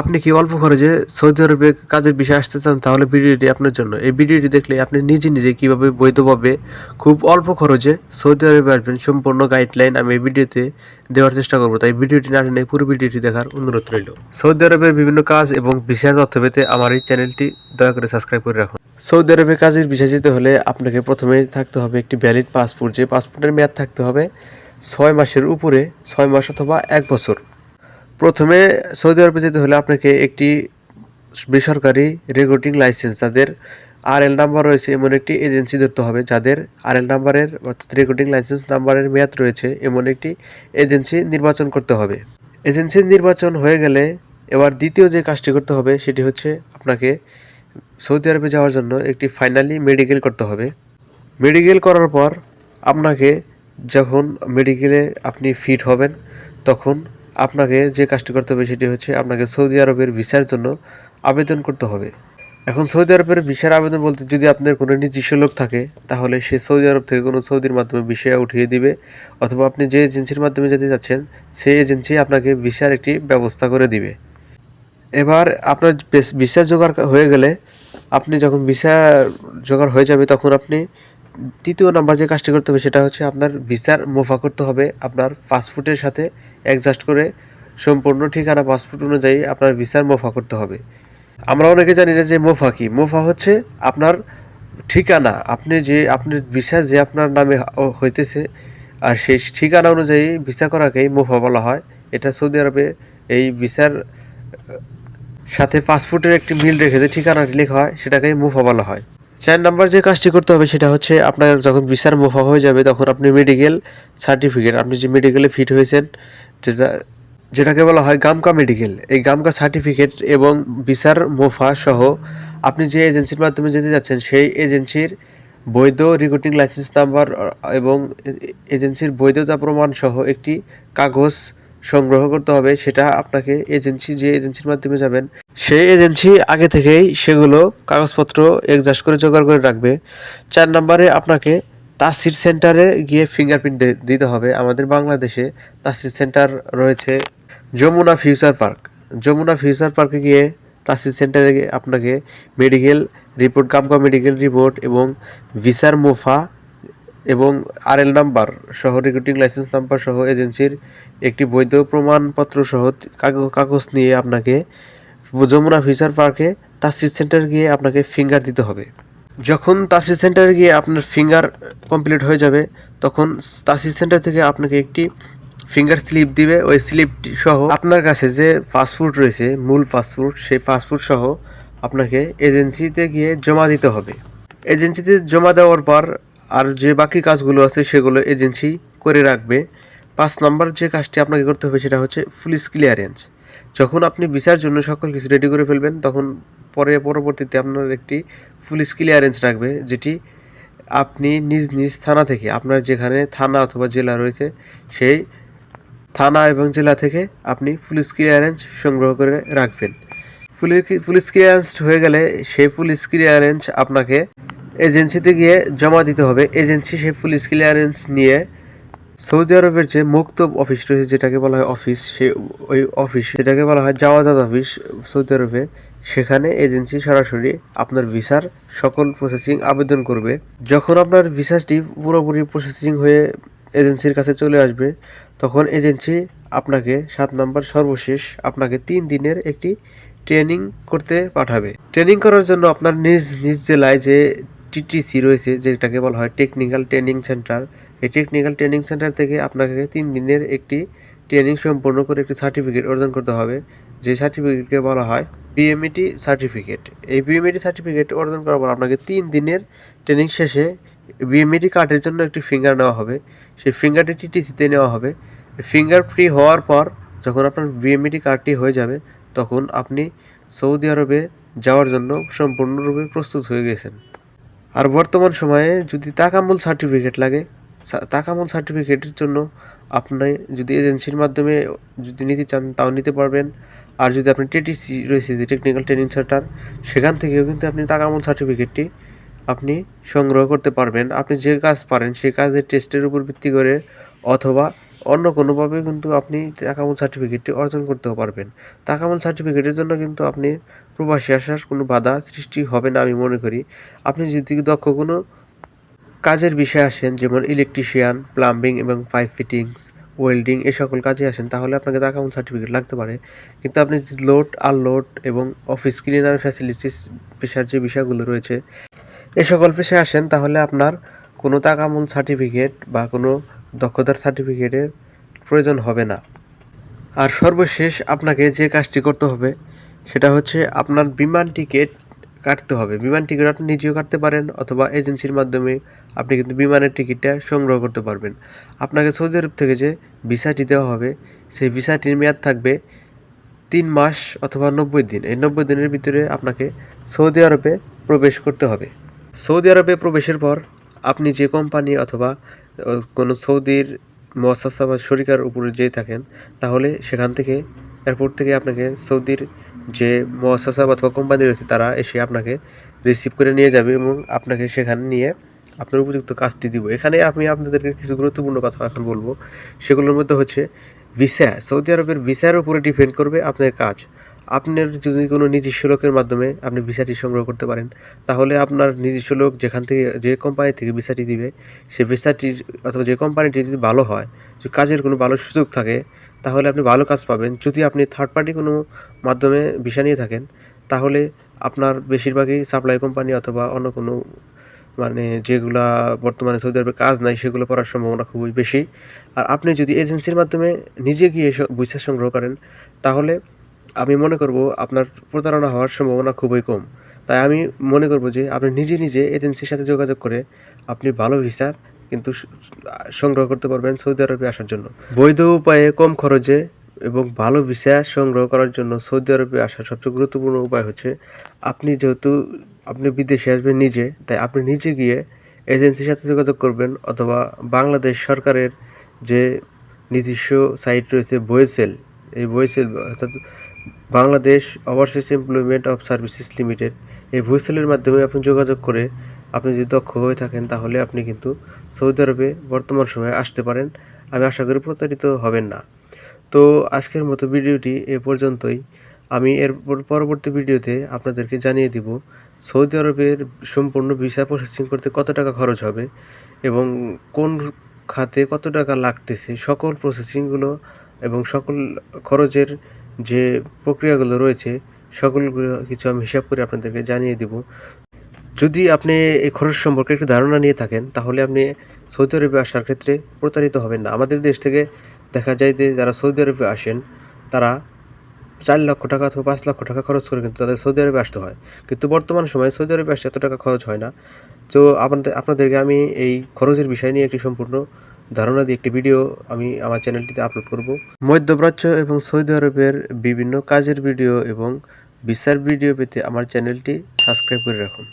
আপনি কি অল্প খরচে সৌদি আরবে কাজের বিষয়ে আসতে চান, তাহলে ভিডিওটি আপনার জন্য। এই ভিডিওটি দেখলে আপনি নিজে নিজে কীভাবে বৈধভাবে খুব অল্প খরচে সৌদি আরবে আসবেন সম্পূর্ণ গাইডলাইন আমি এই ভিডিওতে দেওয়ার চেষ্টা করব। তাই ভিডিওটি না টেনে পুরো ভিডিওটি দেখার অনুরোধ রইল। সৌদি আরবের বিভিন্ন কাজ এবং ভিসা তথ্য পেতে আমার এই চ্যানেলটি দয়া করে সাবস্ক্রাইব করে রাখুন। সৌদি আরবে কাজের ভিসা যেতে হলে আপনাকে প্রথমে থাকতে হবে একটি ভ্যালিড পাসপোর্ট যে পাসপোর্টের মেয়াদ থাকতে হবে ছয় মাসের উপরে, ছয় মাস অথবা এক বছর। প্রথমে সৌদি আরবে যেতে হলে আপনাকে একটি বেসরকারি রেকর্ডিং লাইসেন্স যাদের আর এল নাম্বার রয়েছে, এমন একটি এজেন্সি ধরতে হবে, যাদের আর এল নাম্বারের অর্থাৎ রেকর্ডিং লাইসেন্স নাম্বারের মেয়াদ রয়েছে, এমন একটি এজেন্সি নির্বাচন করতে হবে। এজেন্সির নির্বাচন হয়ে গেলে এবার দ্বিতীয় যে কাজটি করতে হবে, সেটি হচ্ছে আপনাকে সৌদি আরবে যাওয়ার জন্য একটি ফাইনালি মেডিকেল করতে হবে। মেডিকেল করার পর আপনাকে যখন মেডিকেলে আপনি ফিট হবেন, তখন আপনাকে যে কাজটি করতে হবে সেটি হচ্ছে আপনাকে সৌদি আরবের ভিসার জন্য আবেদন করতে হবে। এখন সৌদি আরবের ভিসার আবেদন বলতে যদি আপনার কোনো নিজস্ব লোক থাকে, তাহলে সে সৌদি আরব থেকে কোনো সৌদির মাধ্যমে ভিসা উঠিয়ে দিবে, অথবা আপনি যে এজেন্সির মাধ্যমে যেতে যাচ্ছেন, সেই এজেন্সি আপনাকে ভিসার একটি ব্যবস্থা করে দিবে। এবার আপনার ভিসা জোগাড় হয়ে গেলে আপনি যখন ভিসা জোগাড় হয়ে যাবে, তখন আপনি তৃতীয় নাম্বার যে কাজটি করতে হবে সেটা হচ্ছে আপনার ভিসার মোফা করতে হবে। আপনার পাসপোর্টের সাথে অ্যাডজাস্ট করে সম্পূর্ণ ঠিকানা পাসপোর্ট অনুযায়ী আপনার ভিসার মোফা করতে হবে। আমরা অনেকে জানি না যে মোফা কি। মোফা হচ্ছে আপনার ঠিকানা। আপনি যে আপনার ভিসা যে আপনার নামে হইতেছে আর সেই ঠিকানা অনুযায়ী ভিসা করাকেই মোফা বলা হয়। এটা সৌদি আরবে এই ভিসার সাথে পাসপোর্টের একটি মিল রেখে যে ঠিকানাটি লেখা হয়, সেটাকেই মুফা বলা হয়। চার নাম্বার যে কাজটি করতে হবে সেটা হচ্ছে আপনার যখন ভিসার মুফা হয়ে যাবে, তখন আপনি মেডিকেল সার্টিফিকেট আপনি যে মেডিকেলে ফিট হয়েছেন, যেটা, যেটাকে বলা হয় গামকা মেডিকেল এই গামকা সার্টিফিকেট এবং বিচার মোফা সহ আপনি যে এজেন্সির মাধ্যমে যেতে যাচ্ছেন, সেই এজেন্সির বৈধ রিক্রুটিং লাইসেন্স নাম্বার এবং এজেন্সির বৈধতা প্রমাণ সহ একটি কাগজ সংগ্রহ করতে হবে, সেটা আপনাকে এজেন্সি, যে এজেন্সির মাধ্যমে যাবেন, সেই এজেন্সি আগে থেকেই সেগুলো কাগজপত্র এক্সাস্ট করে জোগাড় করে রাখবে। চার নম্বরে আপনাকে তাসির সেন্টারে গিয়ে ফিঙ্গারপ্রিন্ট দিতে হবে। আমাদের বাংলাদেশে তাসির সেন্টার রয়েছে Jamuna future park. Jamuna future পার্কে গিয়ে তাসির সেন্টারে আপনাকে মেডিকেল রিপোর্ট কামকা মেডিকেল রিপোর্ট এবং ভিসার মোফা এবং আরএল নাম্বার সহ রিক্রুটিং লাইসেন্স নাম্বার সহ এজেন্সির একটি বৈধ প্রমাণপত্র সহ কাগজ নিয়ে আপনাকে যমুনা ফিচার পার্কে তাসির সেন্টার গিয়ে আপনাকে ফিঙ্গার দিতে হবে। যখন তাসির সেন্টারে গিয়ে আপনার ফিঙ্গার কমপ্লিট হয়ে যাবে, তখন তাসির সেন্টার থেকে আপনাকে একটি ফিঙ্গার স্লিপ দিবে। ওই স্লিপটি সহ আপনার কাছে যে পাসপোর্ট রয়েছে, মূল পাসপোর্ট সেই পাসপোর্ট সহ আপনাকে এজেন্সিতে গিয়ে জমা দিতে হবে। এজেন্সিতে জমা দেওয়ার পর আর যে বাকি কাজগুলো আছে সেগুলো এজেন্সি করে রাখবে। পাঁচ নাম্বার যে কাজটি আপনাকে করতে হবে সেটা হচ্ছে পুলিশ ক্লিয়ারেন্স যখন আপনি ভিসার জন্য সকল কিছু রেডি করে ফেলবেন, তখন পরে পরবর্তীতে আপনার একটি পুলিশ ক্লিয়ারেন্স রাখবে, যেটি আপনি নিজ নিজ থানা থেকে, আপনার যেখানে থানা অথবা জেলা রয়েছে, সেই থানা এবং জেলা থেকে আপনি পুলিশ ক্লিয়ারেন্স সংগ্রহ করে রাখবেন। পুলিশ ক্লিয়ারেন্স হয়ে গেলে সেই পুলিশ ক্লিয়ারেন্স আপনাকে এজেন্সিতে গিয়ে জমা দিতে হবে। এজেন্সি সেই পুলিশ ক্লিয়ারেন্স নিয়ে সৌদি আরবের যে মুক্ত অফিস রয়েছে, যেটাকে বলা হয় অফিস সে ওই অফিস, সেটাকে বলা হয় জাওয়াজাত অফিস সৌদি আরবে। সেখানে এজেন্সি সরাসরি আপনার ভিসার সকল প্রসেসিং আবেদন করবে। যখন আপনার ভিসাটি পুরোপুরি প্রসেসিং হয়ে এজেন্সির কাছে চলে আসবে, তখন এজেন্সি আপনাকে সাত নম্বর সর্বশেষ আপনাকে তিন দিনের একটি ট্রেনিং করতে পাঠাবে। ট্রেনিং করার জন্য আপনার নিজ নিজ জেলায় যে টিটিসি রয়েছে, যেটাকে বলা হয় টেকনিক্যাল ট্রেনিং সেন্টার। এই টেকনিক্যাল ট্রেনিং সেন্টার থেকে আপনাকে তিন দিনের একটি ট্রেনিং সম্পূর্ণ করে একটি সার্টিফিকেট অর্জন করতে হবে। যে সার্টিফিকেটকে বলা হয় বিএমইটি সার্টিফিকেট। এই বিএমইটি সার্টিফিকেট অর্জন করার পর আপনাকে তিন দিনের ট্রেনিং শেষে বিএমইটি কার্ডের জন্য একটি ফিঙ্গার নেওয়া হবে। সেই ফিঙ্গারটি টিটিসিতে নেওয়া হবে। ফিঙ্গার ফ্রি হওয়ার পর যখন আপনার বিএমইটি কার্ডটি হয়ে যাবে, তখন আপনি সৌদি আরবে যাওয়ার জন্য সম্পূর্ণরূপে প্রস্তুত হয়ে গেছেন। আর বর্তমান সময়ে যদি তাকামুল সার্টিফিকেট লাগে তাকামুল সার্টিফিকেটের জন্য আপনি যদি এজেন্সির মাধ্যমে যদি নিতে চান, তাও নিতে পারবেন। আর যদি আপনি টিটিসি রয়েছে, যে টেকনিক্যাল ট্রেনিং সেন্টার সেখান থেকেও কিন্তু আপনি তাকামুল সার্টিফিকেটটি আপনি সংগ্রহ করতে পারবেন। আপনি যে কাজ পারেন, সেই কাজের টেস্টের উপর ভিত্তি করে অথবা অন্য কোনোভাবে কিন্তু আপনি তাকামুল সার্টিফিকেটটি অর্জন করতেও পারবেন। তাকামুল সার্টিফিকেটের জন্য কিন্তু আপনি প্রবাসী আসার কোনো বাধা সৃষ্টি হবে না আমি মনে করি। আপনি যদি দক্ষ কোনো কাজের বিষয়ে আসেন, যেমন ইলেকট্রিশিয়ান প্লাম্বিং এবং পাইপ ফিটিংস ওয়েল্ডিং এ সকল কাজে আসেন, তাহলে আপনাকে তাকামুল সার্টিফিকেট লাগতে পারে। কিন্তু আপনি লোড আনলোড এবং অফিস ক্লিনার ফ্যাসিলিটিস পেশার যে বিষয়গুলো রয়েছে, এ সকল পেশায় আসেন, তাহলে আপনার কোনো তাকামুল সার্টিফিকেট বা কোনো দক্ষতার সার্টিফিকেটের প্রয়োজন হবে না। আর সর্বশেষ আপনাকে যে কাজটি করতে হবে, সেটা হচ্ছে আপনার বিমান টিকিট কাটতে হবে। বিমান টিকিট আপনি নিজেও কাটতে পারেন অথবা এজেন্সির মাধ্যমে আপনি কিন্তু বিমানের টিকিটটা সংগ্রহ করতে পারবেন। আপনাকে সৌদি আরব থেকে যে ভিসাটি দেওয়া হবে, সেই ভিসাটির মেয়াদ থাকবে তিন মাস অথবা নব্বই দিন। এই নব্বই দিনের ভিতরে আপনাকে সৌদি আরবে প্রবেশ করতে হবে। সৌদি আরবে প্রবেশের পর আপনি যে কোম্পানি অথবা কোনো সৌদির মহাসাসা বা শরিকার উপরে যেয়ে থাকেন, তাহলে সেখান থেকে, এয়ারপোর্ট থেকে আপনাকে সৌদির যে মহাসাসা অথবা কোম্পানি রয়েছে, তারা এসে আপনাকে রিসিভ করে নিয়ে যাবে এবং আপনাকে সেখানে নিয়ে আপনার উপযুক্ত কাজটি দিব। এখানে আমি আপনাদেরকে কিছু গুরুত্বপূর্ণ কথা এখন বলব। সেগুলোর মধ্যে হচ্ছে ভিসা। সৌদি আরবের ভিসার উপরে ডিপেন্ড করবে আপনার কাজ। আপনার যদি কোনো নিজস্ব লোকের মাধ্যমে আপনি ভিসাটি সংগ্রহ করতে পারেন, তাহলে আপনার নিজস্ব লোক যেখান থেকে, যে কোম্পানি থেকে ভিসাটি দিবে, সে ভিসাটি অথবা যে কোম্পানিটি যদি ভালো হয়, যদি কাজের কোনো ভালো সুযোগ থাকে, তাহলে আপনি ভালো কাজ পাবেন। যদি আপনি থার্ড পার্টি কোনো মাধ্যমে ভিসা নিয়ে থাকেন, তাহলে আপনার বেশিরভাগই সাপ্লাই কোম্পানি অথবা অন্য কোনো মানে যেগুলা বর্তমানে সৌদি আরবে কাজ নাই, সেগুলো করার সম্ভাবনা খুবই বেশি। আর আপনি যদি এজেন্সির মাধ্যমে নিজে গিয়ে ভিসা সংগ্রহ করেন, তাহলে আমি মনে করব আপনার প্রতারণা হওয়ার সম্ভাবনা খুবই কম। তাই আমি মনে করব যে আপনি নিজে নিজে এজেন্সির সাথে যোগাযোগ করে আপনি ভালো ভিসার কিন্তু সংগ্রহ করতে পারবেন সৌদি আরবে আসার জন্য। বৈধ উপায়ে কম খরচে এবং ভালো ভিসা সংগ্রহ করার জন্য সৌদি আরবে আসার সবচেয়ে গুরুত্বপূর্ণ উপায় হচ্ছে আপনি যেহেতু আপনি বিদেশে আসবেন নিজে, তাই আপনি নিজে গিয়ে এজেন্সির সাথে যোগাযোগ করবেন অথবা বাংলাদেশ সরকারের যে নিজস্ব সাইট রয়েছে বয়েসেল এই বয়েসেল অর্থাৎ Bangladesh overseas employment of services limited এই ভুইসেলের মাধ্যমে আপনি যোগাযোগ করে আপনি যদি দক্ষ হয়ে থাকেন, তাহলে আপনি কিন্তু সৌদি আরবে বর্তমান সময়ে আসতে পারেন। আমি আশা করি প্রতারিত হবেন না। তো আজকের মতো ভিডিওটি এ পর্যন্তই। আমি এরপর পরবর্তী ভিডিওতে আপনাদেরকে জানিয়ে দিব, সৌদি আরবের সম্পূর্ণ ভিসা প্রসেসিং করতে কত টাকা খরচ হবে এবং কোন খাতে কত টাকা লাগতেছে, সকল প্রসেসিংগুলো এবং সকল খরচের যে প্রক্রিয়াগুলো রয়েছে, সকলগুলো কিছু আমি হিসাব করে আপনাদেরকে জানিয়ে দিব। যদি আপনি এই খরচ সম্পর্কে একটু ধারণা নিয়ে থাকেন, তাহলে আপনি সৌদি আরবে আসার ক্ষেত্রে প্রতারিত হবেন না। আমাদের দেশ থেকে দেখা যায় যে যারা সৌদি আরবে আসেন, তারা চার লক্ষ টাকা অথবা পাঁচ লক্ষ টাকা খরচ করে কিন্তু তাদের সৌদি আরবে আসতে হয়। কিন্তু বর্তমান সময়ে সৌদি আরবে আসতে এত টাকা খরচ হয় না। তো আপনাদের, আপনাদেরকে আমি এই খরচের বিষয় নিয়ে একটি সম্পূর্ণ ধারণা দিয়ে একটি ভিডিও আমি আমার চ্যানেলটিতে আপলোড করব। মধ্যপ্রাচ্য এবং সৌদি আরবের বিভিন্ন কাজের ভিডিও এবং বিচার ভিডিও পেতে আমার চ্যানেলটি সাবস্ক্রাইব করে রাখুন।